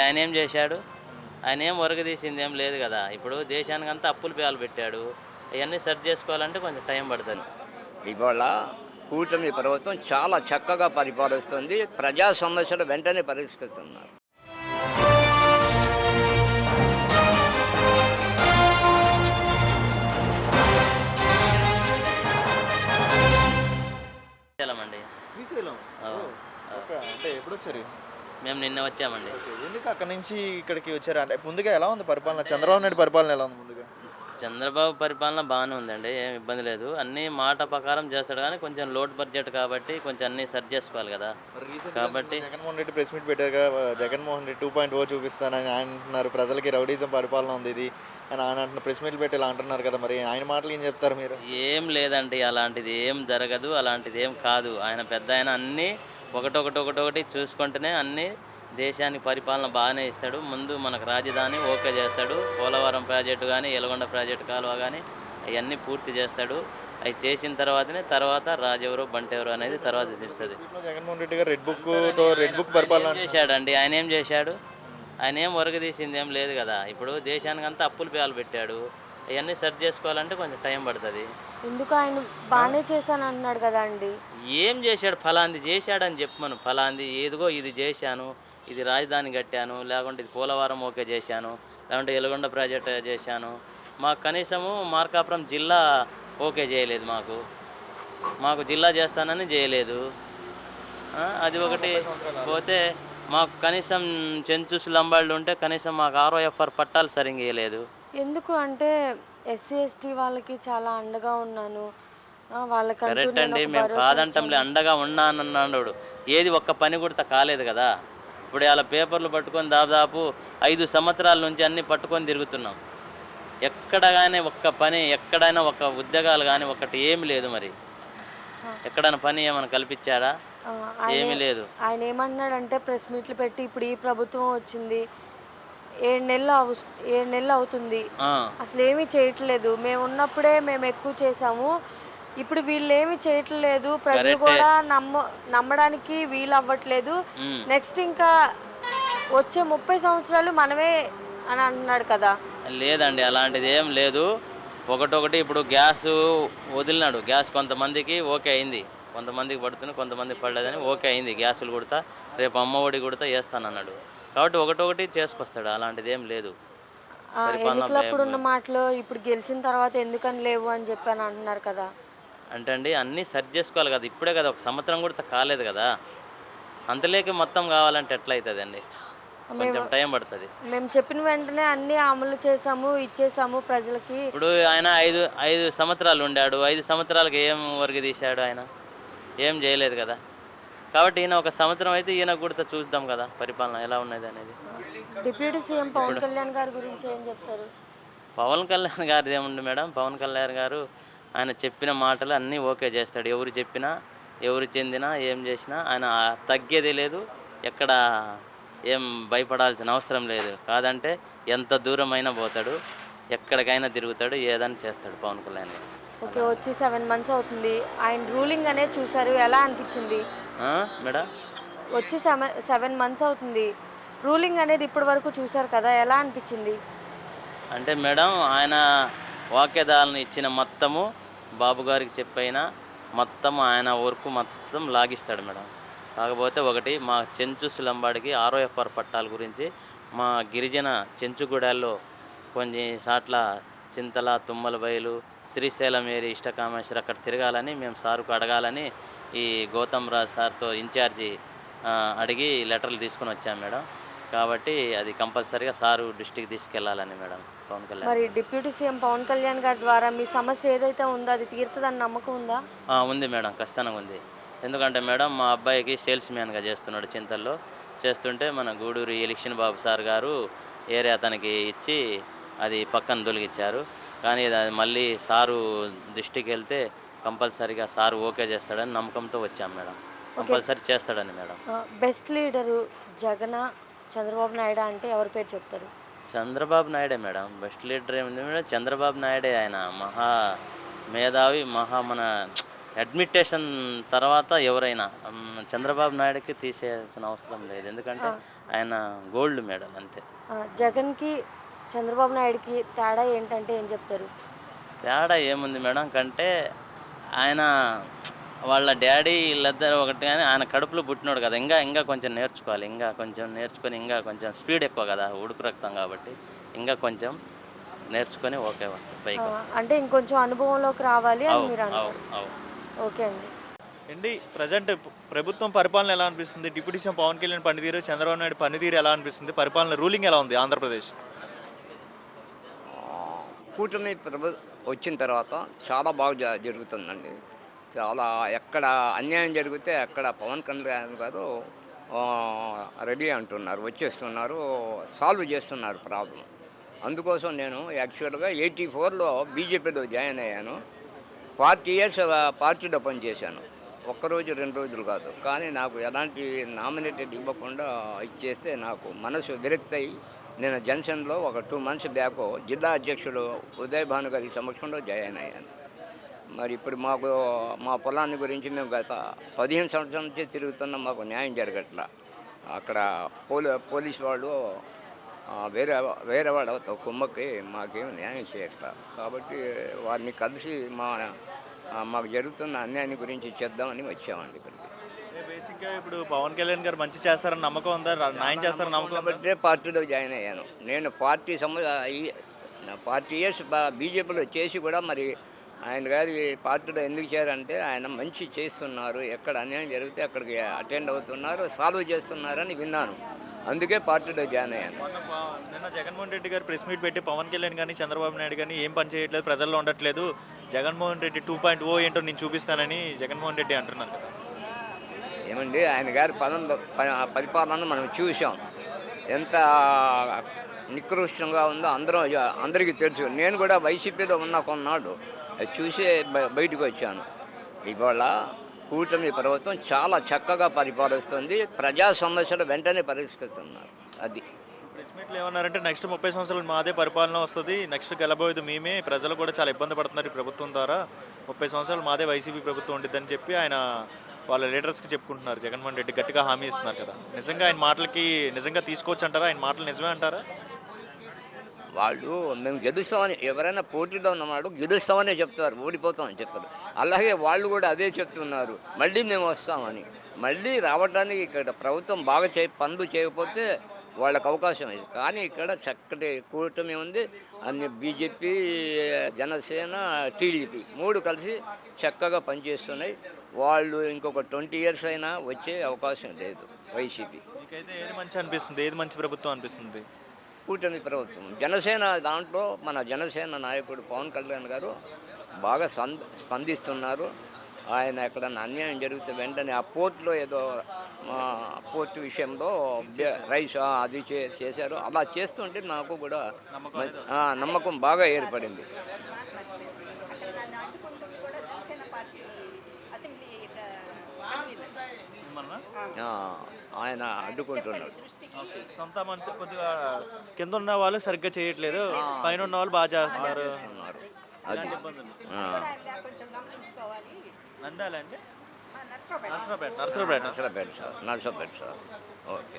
ఆయన ఏం చేశాడు? ఆయన ఏం వరకు తీసింది ఏం లేదు కదా. ఇప్పుడు దేశానికి అంతా అప్పులు పేలు పెట్టాడు. అవన్నీ సెర్చ్ చేసుకోవాలంటే కొంచెం టైం పడుతుంది. ఇవాళ కూటమి ప్రభుత్వం చాలా చక్కగా పరిపాలిస్తుంది. ప్రజా సమస్యలు వెంటనే పరిష్కరిస్తున్నారు. శ్రీశైలం ఓకే. అంటే ఎప్పుడు వచ్చారు? మేము నిన్న వచ్చామండి. ఓకే, ఎందుకు అక్కడ నుంచి ఇక్కడికి వచ్చారు? అంటే ముందుగా ఎలా ఉంది పరిపాలన? చంద్రబాబు నాయుడు పరిపాలన ఎలా ఉంది ముందుగా? చంద్రబాబు పరిపాలన బాగానే ఉందండి ఏం ఇబ్బంది లేదు. అన్ని మాట ప్రకారం చేస్తాడు కానీ కొంచెం లోడ్ బడ్జెట్ కాబట్టి కొంచెం అన్ని సెర్చ్ చేసుకోవాలి కదా. కాబట్టి జగన్మోహన్ రెడ్డి ప్రెస్ మీట్ పెట్టారు కదా Jaganmohan Reddy two point O చూపిస్తానని ఆయన అంటున్నారు. ప్రజలకి రౌడీజం పరిపాలన ఉంది ఇది అని ఆయన అంటున్న ప్రెస్ మీట్లు పెట్టి ఇలా అంటున్నారు కదా మరి. ఆయన మాటలు ఏం చెప్తారు మీరు? ఏం లేదండి అలాంటిది ఏం జరగదు అలాంటిది ఏం కాదు. ఆయన పెద్ద ఆయన అన్నీ ఒకటొకటి ఒకటొకటి చూసుకుంటూనే అన్నీ దేశానికి పరిపాలన బాగానే ఇస్తాడు. ముందు మనకు రాజధాని ఓకే చేస్తాడు. పోలవరం ప్రాజెక్టు కానీ ఎలగొండ ప్రాజెక్టు కాలువ కానీ అవన్నీ పూర్తి చేస్తాడు. అవి చేసిన తర్వాతనే తర్వాత రాజెవరు బంటెవరు అనేది తర్వాత తెలుస్తుంది లో జగన్మోహన్ రెడ్డి గారు రెడ్ బుక్తో రెడ్ బుక్ పరిపాలన చేశాడండి? ఆయన ఏం చేశాడు? ఆయన ఏం వరకు తీసింది ఏం లేదు కదా. ఇప్పుడు దేశానికి అంతా అప్పులు పేలు పెట్టాడు. అవన్నీ సెర్చ్ చేసుకోవాలంటే కొంచెం టైం పడుతుంది. ఎందుకు ఆయన బాగానే చేశాను అంటున్నాడు కదా అండి ఏం చేశాడు? ఫలాంది చేశాడని చెప్పమను. ఫలాంది ఏదిగో ఇది చేశాను. ఇది రాజధాని కట్టాను లేకుంటే ఇది పోలవరం ఓకే చేశాను లేకుంటే ఎలగొండ ప్రాజెక్ట్ చేశాను. మాకు కనీసము మార్కాపురం జిల్లా ఓకే చేయలేదు మాకు. మాకు జిల్లా చేస్తానని చేయలేదు. అది ఒకటి. పోతే మాకు కనీసం చెంచుస్ లంబాళ్ళు ఉంటే కనీసం మాకు ఆర్ఓఎఫ్ఆర్ పట్టాలు సరిగ్గా ఇవ్వలేదు ఎందుకు అంటే ఎస్సీ ఎస్టీ వాళ్ళకి చాలా అండగా ఉన్నాను. కరెక్ట్ అండి మేము కాదంటంలే అండగా ఉన్నానన్నాడు. ఏది ఒక్క పని కూడా కాలేదు కదా. ఇప్పుడు ఇలా పేపర్లు పట్టుకొని దాదాపు ఐదు సంవత్సరాల నుంచి అన్ని పట్టుకొని తిరుగుతున్నాం. ఎక్కడ కానీ ఒక్క పని ఎక్కడైనా ఒక ఉద్యోగాలు కానీ ఒకటి ఏమి లేదు మరి. ఎక్కడైనా పని ఏమైనా కల్పించాడా? ఏమీ లేదు. ఆయన ఏమన్నాడంటే ప్రెస్ మీట్లు పెట్టి ఇప్పుడు ఈ ప్రభుత్వం వచ్చింది. ఏడు నెలలు అవు ఏడు నెలలు అవుతుంది. అసలు ఏమీ చేయట్లేదు. మేము ఉన్నప్పుడే మేము ఎక్కువ చేసాము ఇప్పుడు వీళ్ళు ఏమీ చేయట్లేదు. ప్రజలు కూడా నమ్మ నమ్మడానికి వీలు అవ్వట్లేదు. నెక్స్ట్ ఇంకా వచ్చే ముప్పై సంవత్సరాలు మనమే అని అంటున్నాడు కదా. లేదండి అలాంటిది ఏం లేదు. ఒకటొకటి ఇప్పుడు గ్యాస్ వదిలినాడు. గ్యాస్ కొంతమందికి ఓకే అయింది. కొంతమందికి పడుతుంది కొంతమందికి పడలేదని ఓకే అయింది. గ్యాసులు కుడతా రేపు అమ్మ ఒడి కుడతా వేస్తానన్నాడు కాబట్టి ఒకటొకటి చేసుకొస్తాడు అలాంటిది ఏం లేదు. ఎన్నికలప్పుడు ఉన్న మాటలు ఇప్పుడు గెలిచిన తర్వాత ఎందుకని లేవు అని చెప్పని అంటున్నారు కదా. అంటే అండి అన్నీ సెర్చ్ చేసుకోవాలి కదా ఇప్పుడే కదా ఒక సంవత్సరం కూడా కాలేదు కదా. అంతలేకి మొత్తం కావాలంటే ఎట్లా అవుతుందండి కొంచెం టైం పడుతుంది. మేము చెప్పిన వెంటనే అన్ని అమలు చేసాము ఇచ్చేసాము ప్రజలకి. ఇప్పుడు ఆయన ఐదు ఐదు సంవత్సరాలు ఉండాడు ఐదు సంవత్సరాలకి ఏం వరకు తీశాడు ఆయన? ఏం చేయలేదు కదా. కాబట్టి ఈయన ఒక సంవత్సరం అయితే ఈయన కూడా చూద్దాం కదా పరిపాలన ఎలా ఉన్నది అనేది. డిప్యూటీ సీఎం పవన్ కళ్యాణ్ గారి గురించి ఏం చెప్తారు? పవన్ కళ్యాణ్ గారిది ఏముంది మేడం? పవన్ కళ్యాణ్ గారు ఆయన చెప్పిన మాటలు అన్నీ ఓకే చేస్తాడు. ఎవరు చెప్పినా ఎవరు చెందినా ఏం చేసినా ఆయన తగ్గేది లేదు. ఎక్కడ ఏం భయపడాల్సిన అవసరం లేదు. కాదంటే ఎంత దూరమైనా పోతాడు. ఎక్కడికైనా తిరుగుతాడు. ఏదైనా చేస్తాడు పవన్ కళ్యాణ్ ఓకే వచ్చి సెవెన్ మంత్స్ అవుతుంది. ఆయన రూలింగ్ అనేది చూసారు ఎలా అనిపించింది? మేడం? వచ్చి సెవెన్ సెవెన్ మంత్స్ అవుతుంది. రూలింగ్ అనేది ఇప్పటి వరకు చూసారు కదా. ఎలా అనిపించింది? అంటే మేడం ఆయన వాక్యదాలను ఇచ్చిన మొత్తము బాబు గారికి చెప్పైనా మొత్తం ఆయన వర్క్ మొత్తం లాగిస్తాడు మేడం. కాకపోతే ఒకటి మా చెంచు సులంబాడికి ఆర్ఓఎఫ్ఆర్ పట్టాల గురించి మా గిరిజన చెంచుగూడాల్లో కొన్ని సాట్ల చింతల తుమ్మల బయలు శ్రీశైలం ఏరి ఇష్టకామేశ్వర అక్కడ తిరగాలని మేము సారుకు అడగాలని ఈ గౌతమ్ రాజ్ సార్తో ఇన్ఛార్జి అడిగి లెటర్లు తీసుకొని వచ్చాం మేడం. కాబట్టి అది కంపల్సరీగా సారు దృష్టికి తీసుకెళ్ళాలని మేడం పవన్ కళ్యాణ్ మరి డిప్యూటీ సీఎం పవన్ కళ్యాణ్ గారి ద్వారా మీ సమస్య ఏదైతే ఉందో అది తీరుతుందని నమ్మకం ఉందా? ఆ, ఉంది మేడం ఖచ్చితంగా ఉంది. ఎందుకంటే మేడం మా అబ్బాయికి సేల్స్ మ్యాన్గా చేస్తున్నాడు చింతల్లో. చేస్తుంటే మన గూడూరు ఎలక్షన్ బాబు సార్ గారు ఏరియా అతనికి ఇచ్చి అది పక్కన తొలగిచ్చారు కానీ అది మళ్ళీ సారు దృష్టికి వెళ్తే కంపల్సరీగా సారు ఓకే చేస్తాడని నమ్మకంతో వచ్చాం మేడం. కంపల్సరీ చేస్తాడని madam. Best leader Jagan Chandrababu Naidu అంటే ఎవరి పేరు చెప్తారు? చంద్రబాబు నాయుడే మేడం. బెస్ట్ లీడర్ ఏముంది మేడం? చంద్రబాబు నాయుడే ఆయన మహా మేధావి మహా మన అడ్మిటేషన్ తర్వాత ఎవరైనా చంద్రబాబు నాయుడుకి తీసేయాల్సిన అవసరం లేదు. ఎందుకంటే ఆయన గోల్డ్ మెడల్ అంతే. జగన్కి చంద్రబాబు నాయుడుకి తేడా ఏంటంటే ఏం చెప్తారు? తేడా ఏముంది మేడం? కంటే ఆయన వాళ్ళ డాడీ వీళ్ళిద్దరు ఒకటి కానీ ఆయన కడుపులో పుట్టినోడు కదా. ఇంకా ఇంకా కొంచెం నేర్చుకోవాలి. ఇంకా కొంచెం నేర్చుకొని ఇంకా కొంచెం స్పీడ్ ఎక్కువ కదా ఉడుకు రక్తం కాబట్టి. ఇంకా కొంచెం నేర్చుకొని ఓకే వస్తుంది పైకి వస్తుంది అంటే ఇంకొంచెం అనుభవంలోకి రావాలి ఓకే అండి. అండి ప్రజెంట్ ప్రభుత్వం పరిపాలన ఎలా అనిపిస్తుంది? డిప్యూటీ సీఎం పవన్ కళ్యాణ్ పనితీరు చంద్రబాబు నాయుడు పనితీరు ఎలా అనిపిస్తుంది? పరిపాలన రూలింగ్ ఎలా ఉంది ఆంధ్రప్రదేశ్? కూటమి ప్రభు వచ్చిన తర్వాత చాలా బాగా జ- జరుగుతుందండి. చాలా ఎక్కడ అన్యాయం జరిగితే అక్కడ పవన్ కళ్యాణ్ గారు రెడీ అంటున్నారు వచ్చేస్తున్నారు సాల్వ్ చేస్తున్నారు ప్రాబ్లం. అందుకోసం నేను యాక్చువల్గా ఎయిటీ ఫోర్లో బీజేపీలో జాయిన్ అయ్యాను. ఫార్టీ ఇయర్స్ పార్టీలో పనిచేశాను. ఒక్కరోజు రెండు రోజులు కాదు. కానీ నాకు ఎలాంటి నామినేటెడ్ ఇవ్వకుండా ఇచ్చేస్తే నాకు మనసు విరక్తి అయ్యి నేను జన్సన్లో ఒక టూ మంత్స్ బ్యాక్ జిల్లా అధ్యక్షుడు ఉదయ్ భాను గారి సమక్షంలో జాయిన్ అయ్యాను. మరి ఇప్పుడు మాకు మా పొలాన్ని గురించి మేము గత పదిహేను సంవత్సరాల నుంచి తిరుగుతున్నా మాకు న్యాయం జరగట్లా. అక్కడ పోలీ పోలీస్ వాళ్ళు వేరే వేరే వాళ్ళతో కుమ్మకి మాకేం న్యాయం చేయట్లా. కాబట్టి వారిని కలిసి మా మాకు జరుగుతున్న అన్యాయాన్ని గురించి చేద్దామని వచ్చామండి ఇక్కడికి. బేసిక్గా ఇప్పుడు పవన్ కళ్యాణ్ గారు మంచి చేస్తారని నమ్మకం ఉందా? న్యాయం చేస్తారని నమ్మకం ఉందా? కాబట్టే పార్టీలో జాయిన్ అయ్యాను. నేను పార్టీ సమ పార్టీ ఇయర్స్ బీజేపీలో చేసి కూడా మరి ఆయన గారి పార్టీలో ఎందుకు చేయారంటే ఆయన మంచి చేస్తున్నారు. ఎక్కడ అన్యాయం జరిగితే అక్కడికి అటెండ్ అవుతున్నారు సాల్వ్ చేస్తున్నారని విన్నాను. అందుకే పార్టీలో జాయిన్ అయ్యాను. నిన్న జగన్మోహన్ రెడ్డి గారు ప్రెస్ మీట్ పెట్టి పవన్ కళ్యాణ్ కానీ చంద్రబాబు నాయుడు కానీ ఏం పని చేయట్లేదు ప్రజల్లో ఉండట్లేదు. Jaganmohan Reddy two point o ఏంటో నేను చూపిస్తానని జగన్మోహన్ రెడ్డి అంటున్నాను కదా ఏమండి ఆయన గారి పదం పరిపాలన మనం చూసాం ఎంత నికృష్టంగా ఉందో అందరూ అందరికీ తెలుసు. నేను కూడా వైసీపీలో ఉన్న కొన్నాడు చూసే బయటకు వచ్చాను. ఇవాళ కూటమి ప్రభుత్వం చాలా చక్కగా పరిపాలిస్తుంది. ప్రజా సమస్యలు వెంటనే పరిష్కరిస్తున్నారు. అది. ప్రెస్ ఏమన్నారంటే నెక్స్ట్ ముప్పై సంవత్సరాలు మాదే పరిపాలన వస్తుంది. నెక్స్ట్ గెలబోయేది మేమే. ప్రజలు కూడా చాలా ఇబ్బంది పడుతున్నారు ఈ ప్రభుత్వం ద్వారా. ముప్పై సంవత్సరాలు మాదే వైసీపీ ప్రభుత్వం ఉండిద్దని చెప్పి ఆయన వాళ్ళ లీడర్స్కి చెప్పుకుంటున్నారు. జగన్మోహన్ రెడ్డి గట్టిగా హామీ ఇస్తున్నారు కదా. నిజంగా ఆయన మాటలకి నిజంగా తీసుకోవచ్చు అంటారా ఆయన మాటలు నిజమే అంటారా? వాళ్ళు మేము గెలుస్తామని ఎవరైనా పోటీలో ఉన్నవాడు గెలుస్తామనే చెప్తారు ఓడిపోతామని చెప్తారు. అలాగే వాళ్ళు కూడా అదే చెప్తున్నారు మళ్ళీ మేము వస్తామని. మళ్ళీ రావడానికి ఇక్కడ ప్రభుత్వం బాగా చే పనులు చేయకపోతే వాళ్ళకి అవకాశం ఇది కానీ ఇక్కడ చక్కటి కూటమి ఉంది అన్ని బీజేపీ జనసేన టీడీపీ మూడు కలిసి చక్కగా పనిచేస్తున్నాయి. వాళ్ళు ఇంకొక ట్వంటీ ఇయర్స్ అయినా వచ్చే అవకాశం లేదు వైసీపీ. మీకైతే ఏది మంచి అనిపిస్తుంది? ఏది మంచి ప్రభుత్వం అనిపిస్తుంది? కూటమి ప్రభుత్వం. జనసేన దాంట్లో మన జనసేన నాయకుడు పవన్ కళ్యాణ్ గారు బాగా స్పందిస్తున్నారు. ఆయన ఎక్కడ అన్యాయం జరిగితే వెంటనే ఆ పోర్టులో ఏదో పోర్టు విషయంలో రైస్ అది చే- చేశారు. అలా చేస్తుంటే నాకు కూడా నమ్మకం బాగా ఏర్పడింది నన్ను అడ్డుకుంటుంది కూడా జనసేన పార్టీ అసెంబ్లీ ఆయన అడ్డుకుంటున్నాడు. సొంత మనసు కొద్దిగా కింద ఉన్న వాళ్ళు సరిగ్గా చేయట్లేదు పైన ఉన్న వాళ్ళు బాగా చేస్తున్నారు. ఉన్నారు. అది. ఆ. కూడా ఆయన కొంచెం గమనించుకోవాలి. నందాలండి? మా Narsaraopet. Narsaraopet Narsaraopet Narsaraopet sir Narsaraopet sir. Okay.